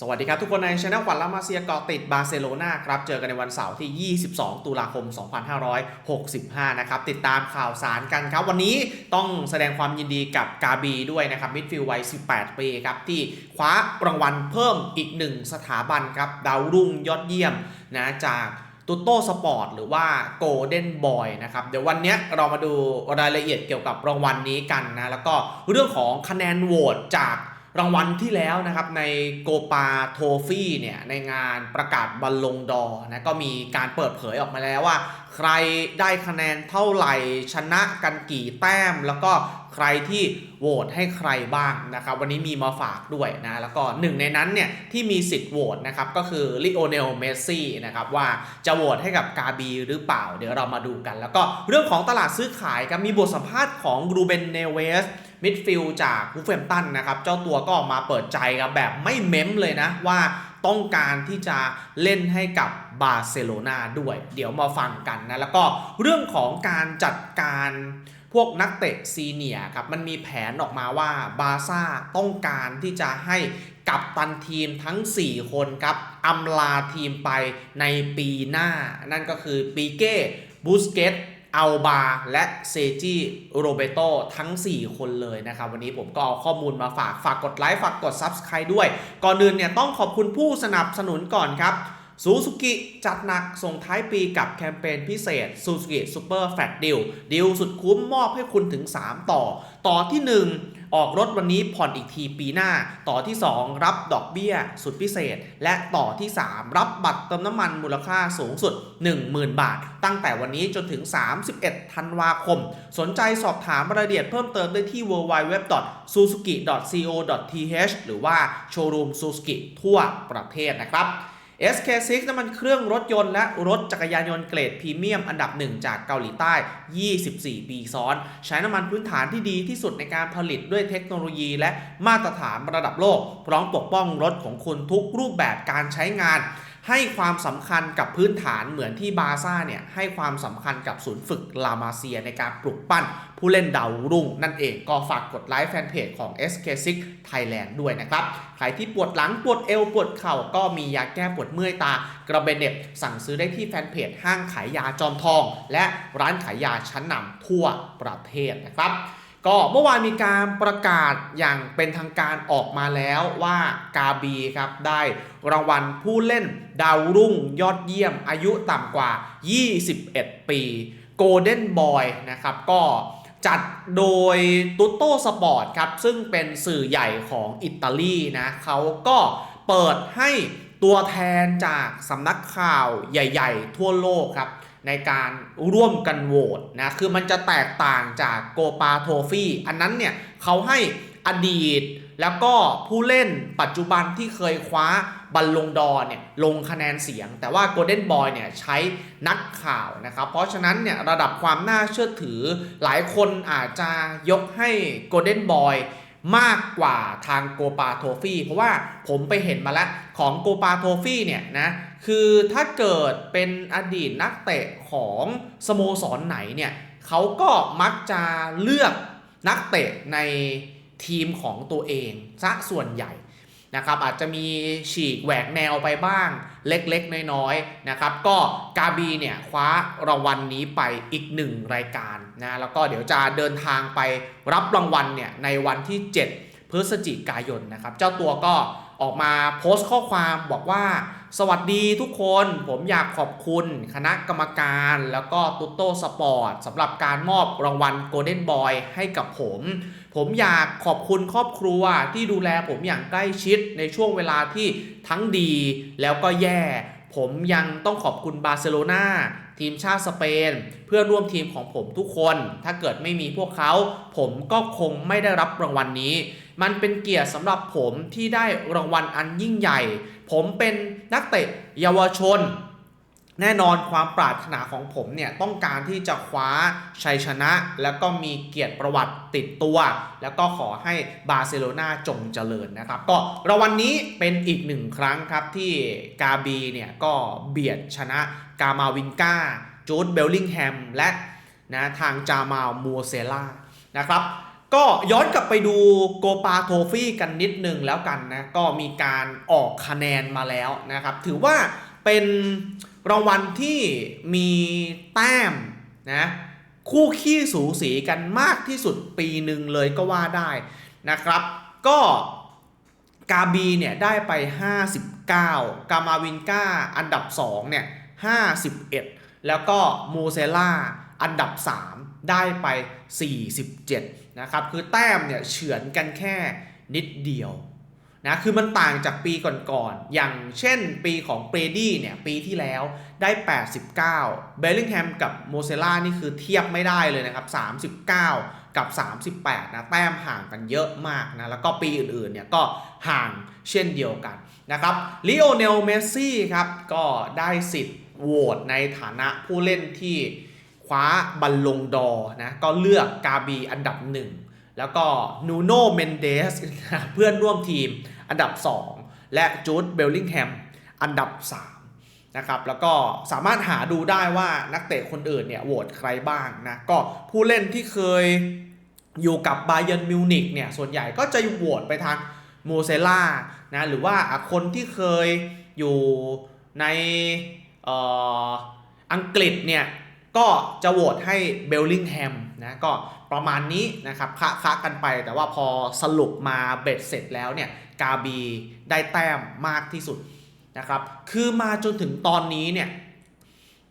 สวัสดีครับ ทุกคนในช anel ขวัญลามาเซียเกาะติดบาร์เซโลนาครับ เจอกันในวันเสาร์ที่ 22 ตุลาคม 2565 นะครับ ติดตามข่าวสารกันครับ วันนี้ต้องแสดงความยินดีกับกาบีด้วยนะครับ มิดฟิลด์วัย 18 ปีครับ ที่คว้ารางวัลเพิ่มอีกหนึ่งสถาบันครับ ดาวรุ่งยอดเยี่ยมนะจากตุโต้สปอร์ตหรือว่าโกลเด้นบอยนะครับเดี๋ยววันนี้เรามาดูรายละเอียดเกี่ยวกับรางวัลนี้กันนะแล้วก็เรื่องของคะแนนโหวตจาก รางวัลที่แล้วนะครับในโกปาโทฟี่เนี่ยในงานประกาศบอลลงดอร์นะก็มีการเปิดเผยออกมาแล้วว่า ใครได้คะแนนเท่าไหร่ชนะกันกี่แต้ม แล้วก็ใครที่โหวตให้ใครบ้างนะครับวันนี้มีมาฝากด้วยนะแล้วก็หนึ่งในนั้นเนี่ยที่มีสิทธิ์โหวตนะครับก็คือลิโอเนลเมสซี่นะครับว่าจะโหวตให้กับกาบีหรือเปล่า เดี๋ยวเรามาดูกัน แล้วก็เรื่องของตลาดซื้อขายครับมีบทสัมภาษณ์ของรูเบนเนเวส มิดฟิลด์จากวูฟเฟมตันนะครับ เจ้าตัวก็ออกมาเปิดใจกับแบบไม่เม้มเลยนะว่าต้องการที่จะเล่นให้กับบาร์เซโลนาด้วย เดี๋ยวมาฟังกันนะ แล้วก็เรื่องของการจัดการพวกนักเตะซีเนียครับ มันมีแผนออกมาว่าบาร์ซ่าต้องการที่จะให้กับตันทีมทั้ง 4 คนครับอำลาทีมไปในปีหน้า นั่นก็คือปีเก้บูสเกต อัลบาและเซจิโรเบโตทั้ง 4 คนเลยนะครับ วันนี้ผมก็เอาข้อมูลมาฝาก ฝากกดไลค์ ฝากกด Subscribe ด้วย ก่อนอื่นเนี่ยต้องขอบคุณผู้สนับสนุนก่อนครับ ซูซูกิจัดหนักส่งท้ายปีกับแคมเปญพิเศษ Suzuki Super Fat Deal ดีลสุดคุ้มมอบให้คุณถึง 3 ต่อ ต่อที่ 1 ออกรถวันนี้ผ่อนอีกทีปีหน้า ต่อที่ 2 รับดอกเบี้ยสุดพิเศษ และต่อที่ 3 รับบัตรเติมน้ำมันมูลค่าสูงสุด 10,000 บาท ตั้งแต่วันนี้จนถึง 31 ธันวาคม สนใจสอบถามรายละเอียดเพิ่มเติมได้ที่ www.suzuki.co.th หรือว่าโชว์รูม Suzuki ทั่วประเทศนะครับ SK6 น้ำมันเครื่องรถยนต์และรถจักรยานยนต์เกรดพรีเมียมอันดับหนึ่งจากเกาหลีใต้ 24 ปีซ้อน ใช้น้ำมันพื้นฐานที่ดีที่สุดในการผลิตด้วยเทคโนโลยีและมาตรฐานระดับโลก พร้อมปกป้องรถของคุณทุกรูปแบบการใช้งาน ให้ความสำคัญกับพื้นฐานเหมือนที่บาซ่าเนี่ยให้ความสำคัญกับศูนย์ฝึกลามาเซียในการปลุกปั้นผู้เล่นดาวรุ่งนั่นเองก็ฝากกดไลค์แฟนเพจของ SK6 Thailand ด้วยนะครับ ใครที่ปวดหลังปวดเอวปวดเข่าก็มียาแก้ปวดเมื่อยตากระเบนเน็บสั่งซื้อได้ที่แฟนเพจห้างขายยาจอมทอง และร้านขายยาชั้นนำทั่วประเทศนะครับ ก็เมื่อวานมีการประกาศอย่างเป็นทางการออกมาแล้วว่ากาบีครับได้รางวัลผู้เล่นดาวรุ่งยอดเยี่ยมอายุต่ำกว่า 21 ปี Golden Boy นะครับก็จัดโดยตุโตสปอร์ตครับซึ่งเป็นสื่อใหญ่ของอิตาลีนะเขาก็เปิดให้ตัวแทนจากสำนักข่าวใหญ่ ๆ ทั่วโลกครับ ในการร่วมกันโหวตนะคือมันจะแตกต่างจากโกปาโทฟี่อันนั้นเนี่ยเขาให้อดีตแล้วก็ผู้เล่นปัจจุบันที่เคยคว้าบัลลงดอเนี่ยลงคะแนนเสียง แต่ว่า Golden Boy เนี่ยใช้นักข่าวนะครับ เพราะฉะนั้นเนี่ยระดับความน่าเชื่อถือหลายคนอาจจะยกให้ Golden Boy มากกว่าทางโกปาโทฟี่เพราะว่าผมไปเห็นมาแล้วของโกปาโทฟี่เนี่ยนะคือถ้าเกิดเป็นอดีตนักเตะของสโมสรไหนเนี่ยเขาก็มักจะเลือกนักเตะในทีมของตัวเองซะส่วนใหญ่ นะครับอาจจะมีฉีกแหวกแนวไปบ้างเล็กๆ น้อยๆนะครับก็กาบีเนี่ยคว้ารางวัลนนี้ไปอีกหนึ่งรายการนะแล้วก็เดี๋ยวจะเดินทางไปรับรางวัลเนี่ยในวันที่ 7 พฤศจิกายนนะครับเจ้าตัวก็ออกมาโพสต์ข้อความบอกว่า สวัสดีทุกคนผมอยากขอบคุณคณะกรรมการแล้วก็ตุโต้สปอร์ตสำหรับการมอบรางวัลโกลเด้นบอยให้กับผม ผมอยากขอบคุณครอบครัวที่ดูแลผมอย่างใกล้ชิดในช่วงเวลาที่ทั้งดีแล้วก็แย่ ผมยังต้องขอบคุณบาร์เซโลนาทีมชาติสเปน เพื่อนร่วมทีมของผมทุกคน ถ้าเกิดไม่มีพวกเขา ผมก็คงไม่ได้รับรางวัลนนี้ มันเป็นเกียรติสำหรับผมที่ได้รางวัลอันยิ่งใหญ่ ผมเป็นนักเตะเยาวชน แน่นอนความปรารถนาของผมเนี่ยต้องการที่จะคว้าชัยชนะ แล้วก็มีเกียรติประวัติติดตัว แล้วก็ขอให้บาร์เซโลนาจงเจริญนะครับ ก็รางวัลนนี้เป็นอีกหนึ่งครั้งครับที่กาบีเนี่ยก็เบียดชนะกามาวินกาจูดเบลลิงแฮมและนะทางจามาลมัวเซล่านะครับก็ย้อนกลับไปดูโกปาโทฟี่กันนิดนึงแล้วกันนะก็มีการออกคะแนนมาแล้วนะครับ ถือว่าเป็น รางวัลที่มีแต้มนะคู่ขี้สูสีกันมากที่สุดปีหนึ่งเลยก็ว่าได้นะครับ ก็กาบีเนี่ยได้ไป 59 กามาวินก้าอันดับ2เนี่ย51 แล้วก็โมเซล่าอันดับ 3 ได้ไป 47 นะครับ คือแต้มเนี่ยเฉือนกันแค่นิดเดียว นะคือมันต่างจากปีก่อนๆ อย่างเช่นปีของเบรดี้เนี่ยปีที่แล้วได้ 89 เบลลิงแฮมกับโมเซล่านี่คือเทียบไม่ได้เลยนะครับ 39 กับ 38 นะแต้มห่างกันเยอะมากนะ แล้วก็ปีอื่นๆ เนี่ยก็ห่างเช่นเดียวกันนะครับลิโอเนลเมสซี่ครับ ก็ได้สิทธิ์โหวตในฐานะผู้เล่นที่คว้าบัลลงดอนะ ก็เลือกกาบีอันดับหนึ่งแล้วก็นูโนเมนเดสเพื่อนร่วมทีม อันดับ 2 และจูดเบลลิงแฮมอันดับ 3 นะครับ แล้วก็สามารถหาดูได้ว่านักเตะคนอื่นเนี่ยโหวตใครบ้างนะ ก็ผู้เล่นที่เคยอยู่กับบาเย r n นมิวนิกเนี่ยส่วนใหญ่ก็จะโหวตไปทางโมเซล่านะหรือว่าคนที่เคยอยู่ในอออังกฤษเนี่ยก็จะโหวตให้เบลลิงแฮม นะก็ประมาณนี้นะครับคะคะกันไป แต่ว่าพอสรุปมาเบ็ดเสร็จแล้วเนี่ยกาบีได้แต้มมากที่สุดนะครับคือมาจนถึงตอนนี้เนี่ย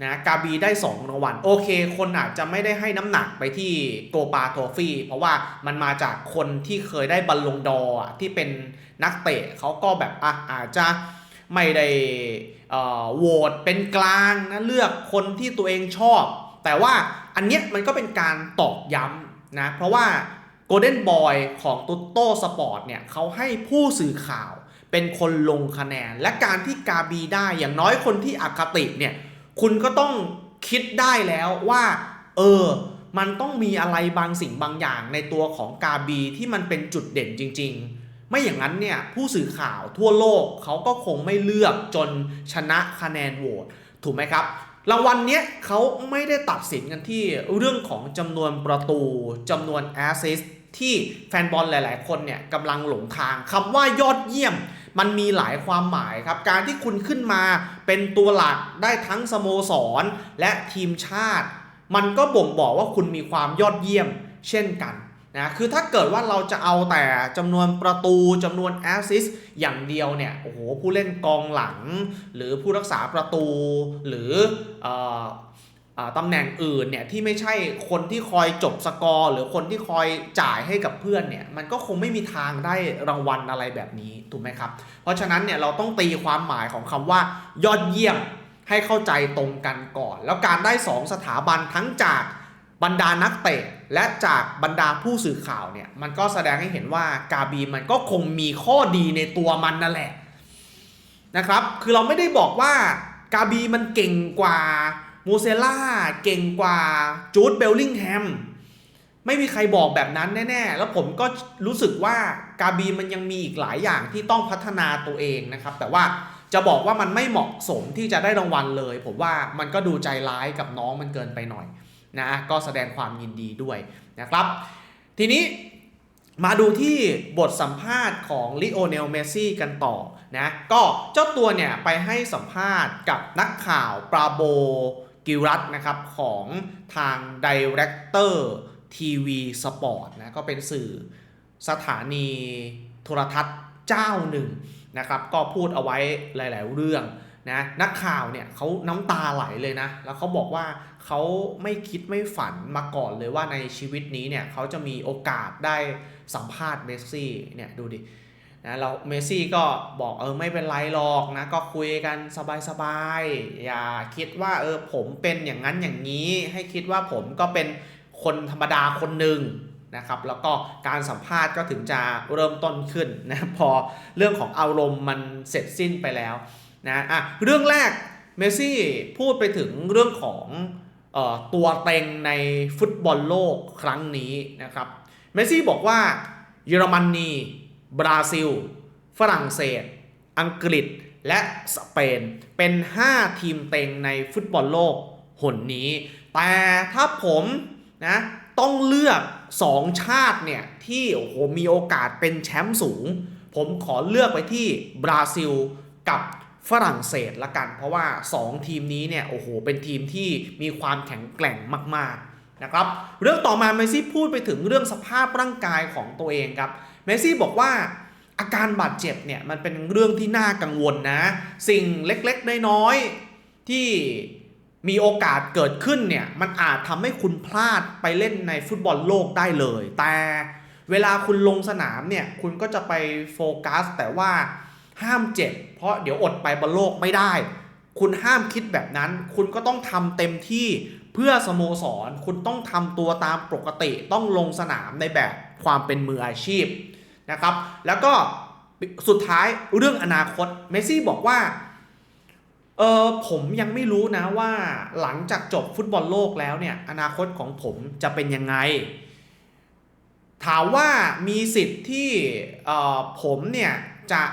นะกาบีได้2รางวัลโอเค คนอาจจะไม่ได้ให้น้ำหนักไปที่โกปาโทฟี่เพราะว่ามันมาจากคนที่เคยได้บัลลงดอที่เป็นนักเตะเขาก็แบบอะอาจจะไม่ได้โหวตเป็นกลางนะเลือกคนที่ตัวเองชอบ แต่ว่า อันเนี้ยมันก็เป็นการตอกย้ำนะเพราะว่า Golden Boy ของตุ๊โต้สปอร์ตเนี่ยเขาให้ผู้สื่อข่าวเป็นคนลงคะแนน และการที่กาบีได้อย่างน้อยคนที่อคติเนี่ยคุณก็ต้องคิดได้แล้วว่า เออ มันต้องมีอะไรบางสิ่งบางอย่างในตัวของกาบีที่มันเป็นจุดเด่นจริง ๆ ไม่อย่างนั้นเนี่ยผู้สื่อข่าวทั่วโลกเขาก็คงไม่เลือกจนชนะคะแนนโหวตถูกไหมครับ รางวัลเนี้ยเขาไม่ได้ตัดสินกันที่เรื่องของจำนวนประตูจำนวนแอสซิสที่แฟนบอลหลาย ๆ คนเนี่ยกำลังหลงทางคำว่ายอดเยี่ยม มันมีหลายความหมายครับ การที่คุณขึ้นมาเป็นตัวหลักได้ทั้งสโมสร และทีมชาติ มันก็บ่งบอกว่าคุณมีความยอดเยี่ยม เช่นกัน นะคือถ้าเกิดว่าเราจะเอาแต่จำนวนประตูจำนวนแอสซิสอย่างเดียวเนี่ยโอ้โหผู้เล่นกองหลัง หรือผู้รักษาประตูหรืออตำแหน่งอื่นเนี่ยที่ไม่ใช่คนที่คอยจบสกอร์ หรือคนที่คอยจ่ายให้กับเพื่อนเนี่ยมันก็คงไม่มีทางได้รางวัลอะไรแบบนี้ถูกไหมครับ เพราะฉะนั้นเนี่ยเราต้องตีความหมายของคำว่ายอดเยี่ยมให้เข้าใจตรงกันก่อน แล้วการได้ 2 สถาบันทั้งจากบรรดานักเตะ และจากบรรดาผู้สื่อข่าวเนี่ย มันก็แสดงให้เห็นว่ากาบีมันก็คงมีข้อดีในตัวมันนั่นแหละนะครับ คือเราไม่ได้บอกว่ากาบีมันเก่งกว่ามูเซล่าเก่งกว่าจูดเบลลิงแฮมไม่มีใครบอกแบบนั้นแน่ๆ แล้วผมก็รู้สึกว่ากาบีมันยังมีอีกหลายอย่างที่ต้องพัฒนาตัวเองนะครับ แต่ว่าจะบอกว่ามันไม่เหมาะสมที่จะได้รางวัลเลย ผมว่ามันก็ดูใจร้ายกับน้องมันเกินไปหน่อย นะก็แสดงความยินดีด้วยนะครับ ทีนี้มาดูที่บทสัมภาษณ์ของลิโอเนลเมสซี่กันต่อนะก็เจ้าตัวเนี่ยไปให้สัมภาษณ์กับนักข่าวปราโบกิรัตนะครับของทางดีเรคเตอร์ทีวีสปอร์ตนะก็เป็นสื่อสถานีโทรทัศน์เจ้าหนึ่งนะครับ ก็พูดเอาไว้หลาย ๆ เรื่อง นะนักข่าวเนี่ยเขาน้ำตาไหลเลยนะ แล้วเขาบอกว่าเขาไม่คิดไม่ฝันมาก่อนเลยว่าในชีวิตนี้เนี่ยเขาจะมีโอกาสได้สัมภาษณ์เมสซี่เนี่ยดูดินะเราเมสซี่ก็บอกเออไม่เป็นไรหรอกนะก็คุยกันสบายๆอย่าคิดว่าเออผมเป็นอย่างนั้นอย่างนี้ ให้คิดว่าผมก็เป็นคนธรรมดาคนหนึ่งนะครับแล้วก็การสัมภาษณ์ก็ถึงจะเริ่มต้นขึ้นนะพอเรื่องของอารมณ์มันเสร็จสิ้นไปแล้ว นะอะเรื่องแรกเมสซี่พูดไปถึงเรื่องของออตัวเต็งในฟุตบอลโลกครั้งนี้นะครับเมสซี่บอกว่าเยอรมนี บราซิล ฝรั่งเศส อังกฤษ และสเปน เป็น 5 ทีมเต็งในฟุตบอลโลกหนนี้ แต่ถ้าผมนะต้องเลือก 2 ชาติเนี่ยที่โอ้โหมีโอกาสเป็นแชมป์สูง ผมขอเลือกไปที่บราซิลกับ ฝรั่งเศสละกัน เพราะว่า 2 ทีมนี้เนี่ยโอ้โหเป็นทีมที่มีความแข็งแกร่งมากๆนะครับเรื่องต่อมาเมซี่พูดไปถึงเรื่องสภาพร่างกายของตัวเองครับเมซี่บอกว่าอาการบาดเจ็บเนี่ยมันเป็นเรื่องที่น่ากังวลนะ สิ่งเล็กๆน้อยๆที่มีโอกาสเกิดขึ้นเนี่ยมันอาจทำให้คุณพลาดไปเล่นในฟุตบอลโลกได้เลย แต่เวลาคุณลงสนามเนี่ยคุณก็จะไปโฟกัสแต่ว่า ห้ามเจ็บ เพราะเดี๋ยวอดไปบอลโลกไม่ได้ คุณห้ามคิดแบบนั้น คุณก็ต้องทำเต็มที่เพื่อสโมสร คุณต้องทำตัวตามปกติต้องลงสนามในแบบความเป็นมืออาชีพนะครับ แล้วก็สุดท้ายเรื่องอนาคตเมซี่บอกว่าเออผมยังไม่รู้นะว่าหลังจากจบฟุตบอลโลกแล้วเนี่ยอนาคตของผมจะเป็นยังไง ถามว่ามีสิทธิ์ที่เออผมเนี่ยจะ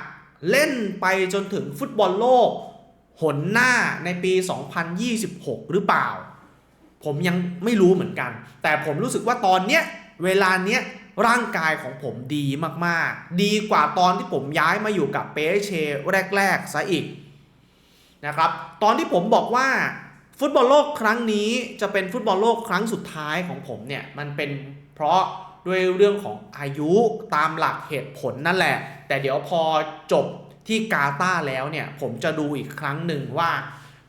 เล่นไปจนถึงฟุตบอลโลก หนหน้าในปี 2026 หรือเปล่า ผมยังไม่รู้เหมือนกัน แต่ผมรู้สึกว่าตอนเนี้ยเวลาเนี้ยร่างกายของผมดีมากๆ ดีกว่าตอนที่ผมย้ายมาอยู่กับเปเชแรกๆซะอีกนะครับตอนที่ผมบอกว่าฟุตบอลโลกครั้งนี้จะเป็นฟุตบอลโลกครั้งสุดท้ายของผมเนี่ยมันเป็นเพราะด้วยเรื่องของอายุตามหลักเหตุผลนั่นแหละ แต่เดี๋ยวพอจบที่กาตาแล้วเนี่ยผมจะดูอีกครั้งหนึ่งว่า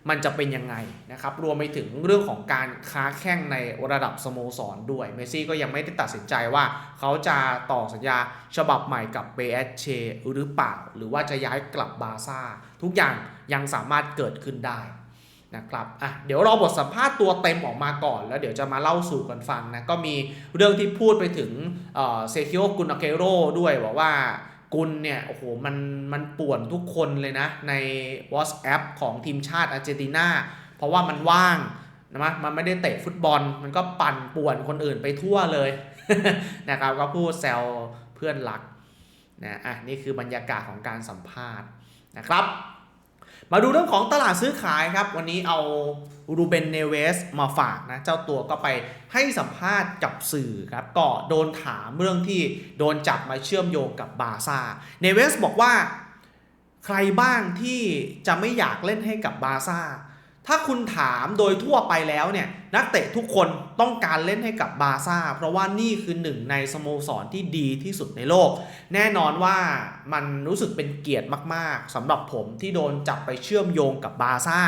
มันจะเป็นยังไงนะครับรวมไปถึงเรื่องของการค้าแข่งในระดับสโมสรด้วยเมซี่ก็ยังไม่ได้ตัดสินใจว่าเขาจะต่อสัญญาฉบับใหม่กับเบเชหรือเปล่า หรือว่าจะย้ายกลับบาซ่า ทุกอย่างยังสามารถเกิดขึ้นได้นะครับอะเดี๋ยวรอบทสัมภาษณ์ตัวเต็มออกมาก่อน แล้วเดี๋ยวจะมาเล่าสู่กันฟังนะก็มีเรื่องที่พูดไปถึงเซคิโอกุนอาเกโรด้วยบอกว่า กุลเนี่ยโอ้โหมันมันป่วนทุกคนเลยนะ ใน WhatsApp ของทีมชาติอาร์เจนตินาเพราะว่ามันว่างนะมันไม่ได้เตะฟุตบอล มันก็ปั่นป่วนคนอื่นไปทั่วเลยนะครับก็พูดแซวเพื่อนรักนะอะนี่คือบรรยากาศของการสัมภาษณ์นะครับ มาดูเรื่องของตลาดซื้อขายครับ วันนี้เอารูเบนเนเวสมาฝากนะ เจ้าตัวก็ไปให้สัมภาษณ์กับสื่อครับ ก็โดนถามเรื่องที่โดนจับมาเชื่อมโยงกับบาซ่าเนเวสบอกว่าใครบ้างที่จะไม่อยากเล่นให้กับบาซ่า ถ้าคุณถามโดยทั่วไปแล้วเนี่ยนักเตะทุกคนต้องการเล่นให้กับบาซ่า เพราะว่านี่คือหนึ่งในสโมสรที่ดีที่สุดในโลก แน่นอนว่ามันรู้สึกเป็นเกียรติมากๆสำหรับผมที่โดนจับไปเชื่อมโยงกับบาซ่า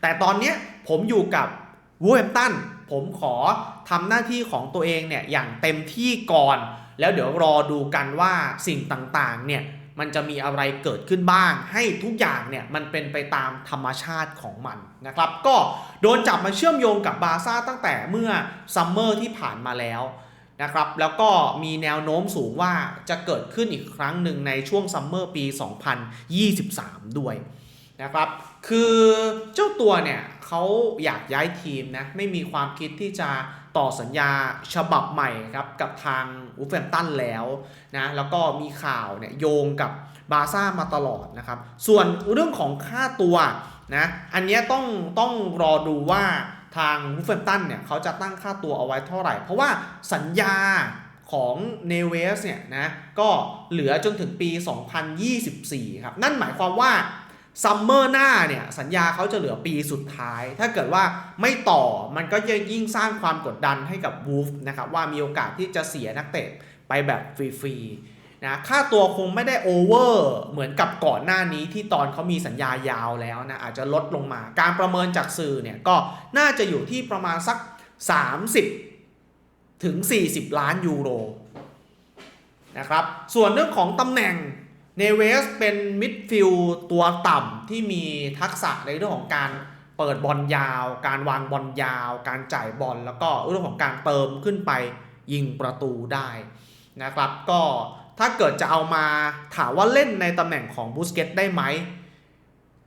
แต่ตอนนี้ผมอยู่กับวูแฮมตันผมขอทำหน้าที่ของตัวเองเนี่ยอย่างเต็มที่ก่อน แล้วเดี๋ยวรอดูกันว่าสิ่งต่างๆเนี่ย มันจะมีอะไรเกิดขึ้นบ้าง ให้ทุกอย่างเนี่ยมันเป็นไปตามธรรมชาติของมันนะครับ ก็โดนจับมาเชื่อมโยงกับบาซ่าตั้งแต่เมื่อซัมเมอร์ที่ผ่านมาแล้วนะครับ แล้วก็มีแนวโน้มสูงว่าจะเกิดขึ้นอีกครั้งหนึ่งในช่วงซัมเมอร์ปี 2023 ด้วยนะครับ คือเจ้าตัวเนี่ยเขาอยากย้ายทีมนะ ไม่มีความคิดที่จะ ต่อสัญญาฉบับใหม่ครับกับทางอูฟแฟมตันแล้วนะแล้วก็มีข่าวเนี่ยโยงกับบาซ่ามาตลอดนะครับ ส่วนเรื่องของค่าตัวนะอันนี้ต้องต้องรอดูว่าทางวูฟแฟมตันเนี่ยเขาจะตั้งค่าตัวเอาไว้เท่าไหร่ เพราะว่าสัญญาของเนเวสเนี่ยนะก็เหลือจนถึงปี 2024 ครับ นั่นหมายความว่า ซัมเมอร์หน้าเนี่ยสัญญาเขาจะเหลือปีสุดท้าย ถ้าเกิดว่าไม่ต่อมันก็จะยิ่งสร้างความกดดันให้กับวูฟนะครับว่ามีโอกาสที่จะเสียนักเตะไปแบบฟรีๆนะค่าตัวคงไม่ได้โอเวอร์เหมือนกับก่อนหน้านี้ที่ตอนเขามีสัญญายาวแล้วนะอาจจะลดลงมา การประเมินจากสื่อเนี่ยก็น่าจะอยู่ที่ประมาณสัก 30 ถึง 40 ล้านยูโรนะครับส่วนเรื่องของตำแหน่ง เนเวสเป็นมิดฟิลด์ตัวต่ำที่มีทักษะในเรื่องของการเปิดบอลยาว การวางบอลยาว การจ่ายบอลแล้วก็เรื่องของการเติมขึ้นไปยิงประตูได้นะครับ ก็ถ้าเกิดจะเอามาถามว่าเล่นในตำแหน่งของบูสเกตได้ไหม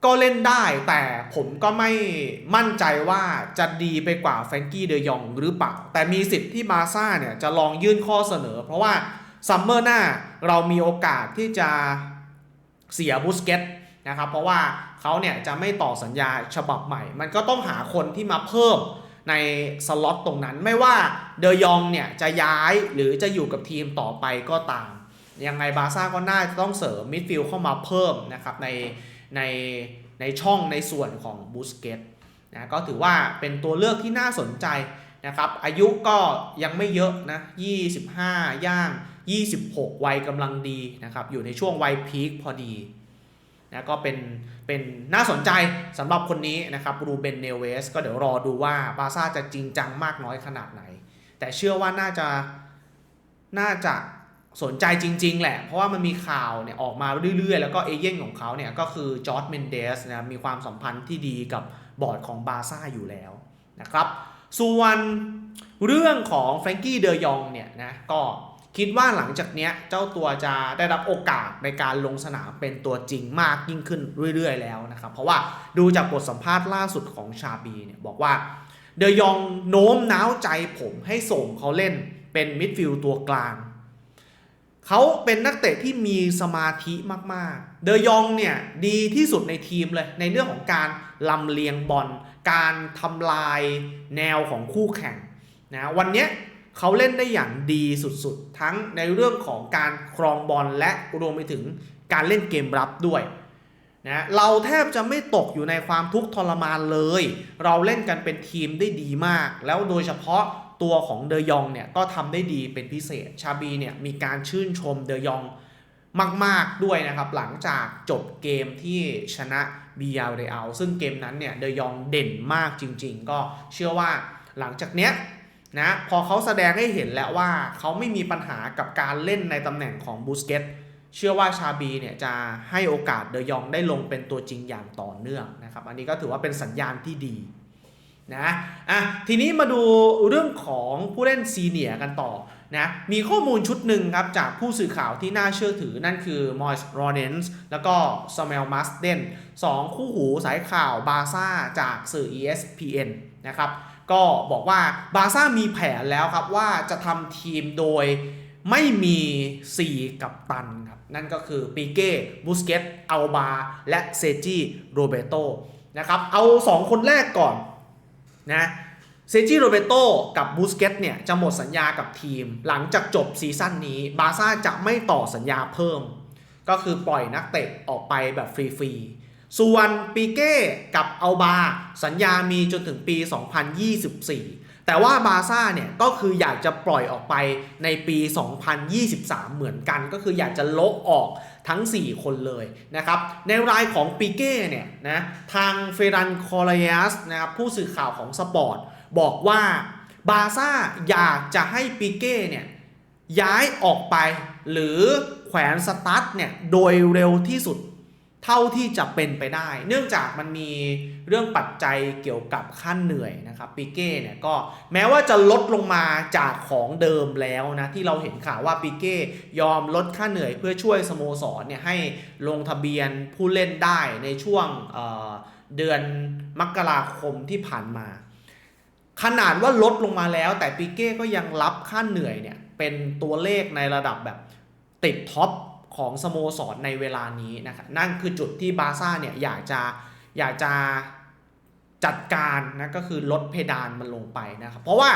ก็เล่นได้แต่ผมก็ไม่มั่นใจว่าจะดีไปกว่าแฟรงกี้เดยองหรือเปล่า แต่มีสิทธิ์ที่บาซ่าเนี่ยจะลองยื่นข้อเสนอ เพราะว่า ซัมเมอร์หน้าเรามีโอกาสที่จะเสียบูสเกตนะครับเพราะว่าเขาเนี่ยจะไม่ต่อสัญญาฉบับใหม่ มันก็ต้องหาคนที่มาเพิ่มในสล็อตตรงนั้นไม่ว่าเดยองเนี่ยจะย้ายหรือจะอยู่กับทีมต่อไปก็ตาม ยังไงบาซ่าก็น่าจะต้องเสริมมิดฟิลด์เข้ามาเพิ่มนะครับในในในช่องในส่วนของบูสเกตนะก็ถือว่าเป็นตัวเลือกที่น่าสนใจนะครับอายุก็ยังไม่เยอะนะ 25 ย่าง 26 วัยกำลังดีนะครับ อยู่ในช่วงวัยพีคพอดีนะก็เป็นเป็นน่าสนใจสำหรับคนนี้นะครับรูเบนเนเวส ก็เดี๋ยวรอดูว่าบาซ่าจะจริงจังมากน้อยขนาดไหน แต่เชื่อว่าน่าจะน่าจะสนใจจริง ๆ แหละ เพราะว่ามันมีข่าวเนี่ยออกมาเรื่อย ๆ แล้วก็เอเย่นของเขาเนี่ยก็คือจอร์ดเมนเดสนะมีความสัมพันธ์ที่ดีกับบอร์ดของบาซ่าอยู่แล้วนะครับ ส่วนเรื่องของแฟรงกี้เดยองเนี่ยนะก็ คิดว่าหลังจากเนี้ยเจ้าตัวจะได้รับโอกาสในการลงสนามเป็นตัวจริงมากยิ่งขึ้นเรื่อย ๆ แล้วนะครับ เพราะว่าดูจากบทสัมภาษณ์ล่าสุดของชาบีเนี่ยบอกว่าเดยองโน้มน้าวใจผมให้ส่งเขาเล่นเป็นมิดฟิลด์ตัวกลาง เขาเป็นนักเตะที่มีสมาธิมากๆ เดยองเนี่ยดีที่สุดในทีมเลยในเรื่องของการลำเลียงบอล การทำลายแนวของคู่แข่งนะวันนี้ เขาเล่นได้อย่างดีสุดๆ ทั้งในเรื่องของการครองบอลและรวมไปถึงการเล่นเกมรับด้วยนะเราแทบจะไม่ตกอยู่ในความทุกข์ทรมานเลย เราเล่นกันเป็นทีมได้ดีมาก แล้วโดยเฉพาะตัวของเดยองเนี่ยก็ทำได้ดีเป็นพิเศษ ชาบีเนี่ยมีการชื่นชมเดยองมาก ๆ ด้วยนะครับหลังจากจบเกมที่ชนะบียาเรอัลซึ่งเกมนั้นเนี่ยเดยองเด่นมากจริง ๆ ก็เชื่อว่าหลังจากเนี้ย นะพอเขาแสดงให้เห็นแล้วว่าเขาไม่มีปัญหากับการเล่นในตำแหน่งของบูสเกตเชื่อว่าชาบีเนี่ยจะให้โอกาสเดยองได้ลงเป็นตัวจริงอย่างต่อเนื่องนะครับ อันนี้ก็ถือว่าเป็นสัญญาณที่ดีนะอะทีนี้มาดูเรื่องของผู้เล่นซีเนียกันต่อนะมีข้อมูลชุดหนึ่งครับจากผู้สื่อข่าวที่น่าเชื่อถือนั่นคือมอยส์โรเนนส์แล้วก็ซามเอลมัสเดนสองคู่หูสายข่าวบาซ่าจากสื่อ ESPN นะครับ ก็บอกว่าบาซ่ามีแผนแล้วครับว่าจะทำทีมโดยไม่มี 4 กัปตันครับ นั่นก็คือปีเก้บูสเกตอัลบา และเซจิโรเบโตนะครับ เอา 2 คนแรกก่อนนะเซจิโรเบโตกับบูสเกตเนี่ยจะหมดสัญญากับทีม หลังจากจบซีซั่นนี้บาซ่าจะไม่ต่อสัญญาเพิ่ม ก็คือปล่อยนักเตะออกไปแบบฟรีๆ ส่วนปีเก้กับอัลบาสัญญามีจนถึงปี 2024 แต่ว่าบาซ่าเนี่ยก็คืออยากจะปล่อยออกไปในปี 2023 เหมือนกัน ก็คืออยากจะลบออกทั้ง 4 คนเลยนะครับในรายของปีเก้เนี่ยนะทางเฟรันคอร์ยาสนะครับผู้สื่อข่าวของสปอร์ตบอกว่าบาซ่าอยากจะให้ปีเก้เนี่ยย้ายออกไป หรือแขวนสตาร์ทเนี่ยโดยเร็วที่สุด เท่าที่จะเป็นไปได้ เนื่องจากมันมีเรื่องปัจจัยเกี่ยวกับค่าเหนื่อยนะครับปีเก้เนี่ยก็แม้ว่าจะลดลงมาจากของเดิมแล้วนะที่เราเห็นข่าวว่าปีเก้ยอมลดค่าเหนื่อยเพื่อช่วยสโมสรเนี่ยให้ลงทะเบียนผู้เล่นได้ในช่วงเเดือนมกราคมที่ผ่านมา ขนาดว่าลดลงมาแล้ว แต่ปีเก้ก็ยังรับค่าเหนื่อยเนี่ยเป็นตัวเลขในระดับแบบติดท็อป ของสโมสรในเวลานี้นะครับนั่นคือจุดที่บาซ่าเนี่ยอยากจะอยากจะจัดการนะก็คือลดเพดานมันลงไปนะครับ เพราะว่า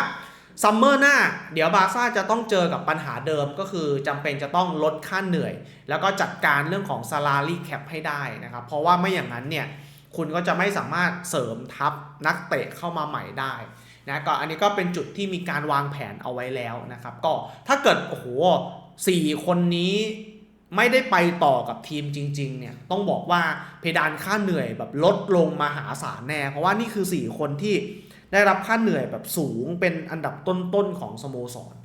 ซัมเมอร์หน้า เดี๋ยวบาซ่าจะต้องเจอกับปัญหาเดิมก็คือจำเป็นจะต้องลดค่าเหนื่อย แล้วก็จัดการเรื่องของซา l ารีแคปให้ได้นะครับ เพราะว่าไม่อย่างนั้นเนี่ยคุณก็จะไม่สามารถเสริมทัพนักเตะเข้ามาใหม่ได้นะก็อันนี้ก็เป็นจุดที่มีการวางแผนเอาไว้แล้วนะครับ ก็ถ้าเกิดโอ้โหสี่คนนี้ ไม่ได้ไปต่อกับทีมจริง ๆ เนี่ยต้องบอกว่าเพดานค่าเหนื่อยแบบลดลงมาหาศาลแน่ เพราะว่านี่คือ 4 คนที่ได้รับค่าเหนื่อยแบบสูงเป็นอันดับต้นๆของสโมสร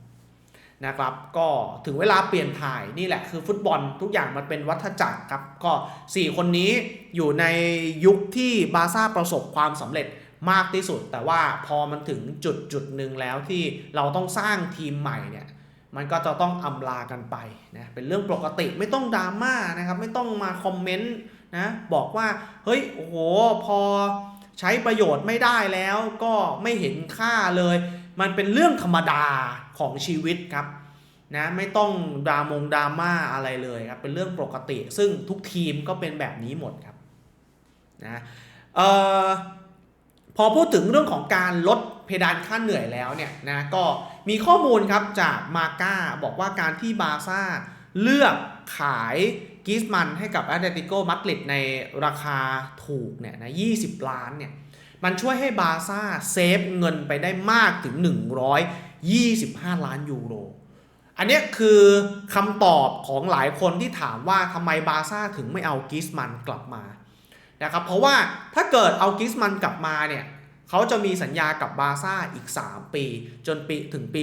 นะครับ ก็ถึงเวลาเปลี่ยนถ่ายนี่แหละคือฟุตบอลทุกอย่างมันเป็นวัฏจักรครับ ก็ 4 คนนี้อยู่ในยุคที่บาซ่าประสบความสำเร็จมากที่สุด แต่ว่าพอมันถึงจุดจุดหนึ่งแล้วที่เราต้องสร้างทีมใหม่เนี่ย มันก็จะต้องอำลากันไปนะเป็นเรื่องปกติไม่ต้องดราม่านะครับไม่ต้องมาคอมเมนต์นะบอกว่าเฮ้ยโอ้โหพอใช้ประโยชน์ไม่ได้แล้วก็ไม่เห็นค่าเลย มันเป็นเรื่องธรรมดาของชีวิตครับนะไม่ต้องดรามงดราม่าอะไรเลยครับเป็นเรื่องปกติ ซึ่งทุกทีมก็เป็นแบบนี้หมดครับนะเอ่อพอพูดถึงเรื่องของการลดเพดานค่าเหนื่อยแล้วเนี่ยนะก็ มีข้อมูลครับจากมาก้าบอกว่าการที่บาซ่าเลือกขายกิสมันให้กับแอตเลติโกมาดริดในราคาถูกเนี่ยนะ20 ล้านเนี่ยมันช่วยให้บาซ่าเซฟเงินไปได้มากถึง 125 ล้านยูโร อันนี้คือคำตอบของหลายคนที่ถามว่าทำไมบาซ่าถึงไม่เอากิสมันกลับมานะครับเพราะว่าถ้าเกิดเอากิสมันกลับมาเนี่ย เขาจะมีสัญญากับบาซ่าอีก 3 ปี จนปีถึงปี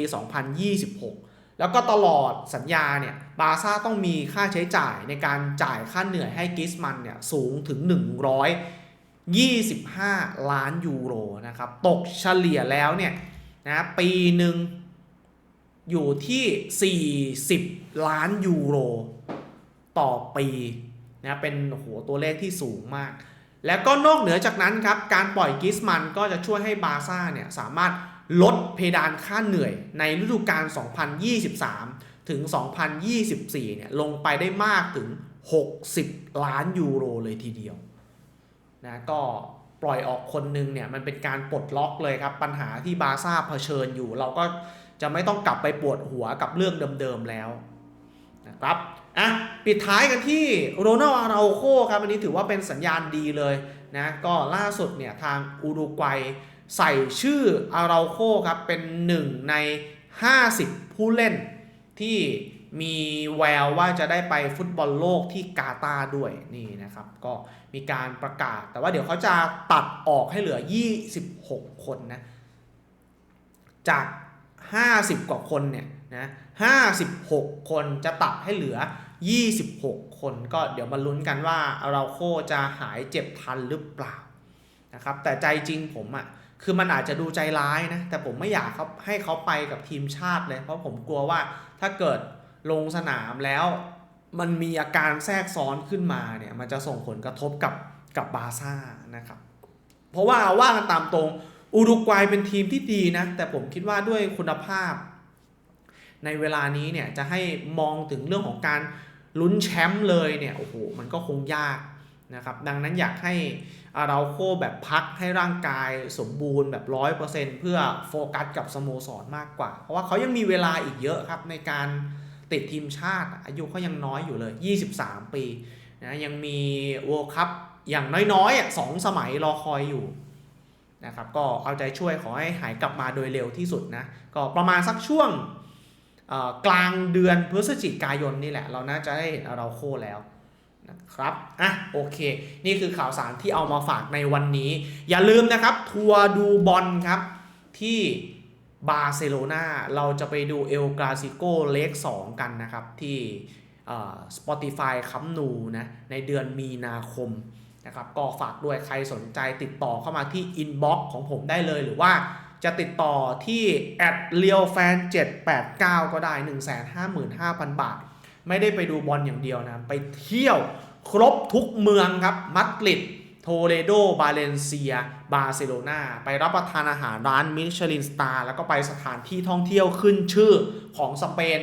2026 แล้วก็ตลอดสัญญาเนี่ยบาซ่าต้องมีค่าใช้จ่ายในการจ่ายค่าเหนื่อยให้กิสมันเนี่ยสูงถึง 125 ล้านยูโรนะครับ ตกเฉลี่ยแล้วเนี่ยนะปีหนึ่งอยู่ที่ 40 ล้านยูโร ต่อปีนะเป็นโอ้โหตัวเลขที่สูงมาก แล้วก็นอกเหนือจากนั้นครับการปล่อยกิสมันก็จะช่วยให้บาร์ซ่าเนี่ยสามารถลดเพดานค่าเหนื่อยในฤดูกาล 2023 ถึง 2024 เนี่ยลงไปได้มากถึง 60 ล้านยูโรเลยทีเดียวนะก็ปล่อยออกคนหนึงเนี่ยมันเป็นการปลดล็อกเลยครับ ปัญหาที่บาร์ซ่าเผชิญอยู่ เราก็จะไม่ต้องกลับไปปวดหัวกับเรื่องเดิมๆแล้วนะครับ อะปิดท้ายกันที่โรนัลอาราโอโคครับอันนี้ถือว่าเป็นสัญญาณดีเลยนะก็ล่าสุดเนี่ยทางอุรุกวัยใส่ชื่ออาราโอโคครับเป็นหนึ่งใน 50 ผู้เล่นที่มีแววว่าจะได้ไปฟุตบอลโลกที่กาตาร์ด้วยนี่นะครับ ก็มีการประกาศ แต่ว่าเดี๋ยวเขาจะตัดออกให้เหลือ 26 คนนะจาก 50 กว่าคนเนี่ยนะ56 คนจะตัดให้เหลือ 26 คนก็เดี๋ยวมาลุ้นกันว่าเราโคจะหายเจ็บทันหรือเปล่านะครับแต่ใจจริงผมอะ่ะคือมันอาจจะดูใจร้ายนะแต่ผมไม่อยากเขาให้เขาไปกับทีมชาติเลย เพราะผมกลัวว่าถ้าเกิดลงสนามแล้วมันมีอาการแทรกซ้อนขึ้นมาเนี่ยมันจะส่งผลกระทบกับกับบาร์ซ่านะครับเพราะว่าว่ากันตามตรงอุรุกวัยเป็นทีมที่ดีนะแต่ผมคิดว่าด้วยคุณภาพ ในเวลานี้เนี่ยจะให้มองถึงเรื่องของการลุ้นแชมป์เลยเนี่ยโอ้โหมันก็คงยากนะครับดังนั้นอยากให้อาราโคแบบพักให้ร่างกายสมบูรณ์แบบร้อยเปอร์เซ็นเพื่อโฟกัสกับสโมสรมากกว่า เพราะว่าเขายังมีเวลาอีกเยอะครับในการติดทีมชาติ อายุเขายังน้อยอยู่เลย 23 ปีนะยังมี World Cup อย่างน้อยๆสองสมัยรอคอยอยู่นะครับก็เอาใจช่วยขอให้หายกลับมาโดยเร็วที่สุดนะก็ประมาณสักช่วง กลางเดือนพฤศจิกายนนี่แหละ เราน่าจะได้เห็นอาราโคแล้วนะครับอะโอเค นี่คือข่าวสารที่เอามาฝากในวันนี้ อย่าลืมนะครับ ทัวร์ดูบอลครับ ที่บาร์เซโลนาเราจะไปดูเอลกาซิโกเลก2กันนะครับ ที่เอ่อ Spotify คัมนูนะในเดือนมีนาคมนะครับก็ฝากด้วยใครสนใจติดต่อเข้ามาที่ inbox ของผมได้เลยหรือว่า จะติดต่อที่ at r e a l f a n 789 ก็ได้ 155,000 บาท ไม่ได้ไปดูบอลอย่างเดียวนะ ไปเที่ยวครบทุกเมืองครับ มัดริด โทเลโด บาเลนเซีย บาร์เซโลนา ไปรับประทานอาหารร้านมิชลินสตาร์ แล้วก็ไปสถานที่ท่องเที่ยวขึ้นชื่อของสเปน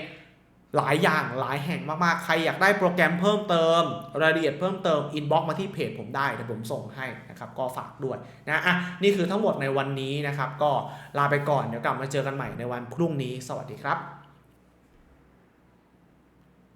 หลายอย่างหลายแห่งมากๆ ใครอยากได้โปรแกรมเพิ่มเติม รายละเอียดเพิ่มเติมอินบ็อกมาที่เพจผมได้เดี๋ยวผมส่งให้นะครับ ก็ฝากด้วยนะอะนี่คือทั้งหมดในวันนี้นะครับ ก็ลาไปก่อนเดี๋ยวกลับมาเจอกันใหม่ในวันพรุ่งนี้ สวัสดีครับ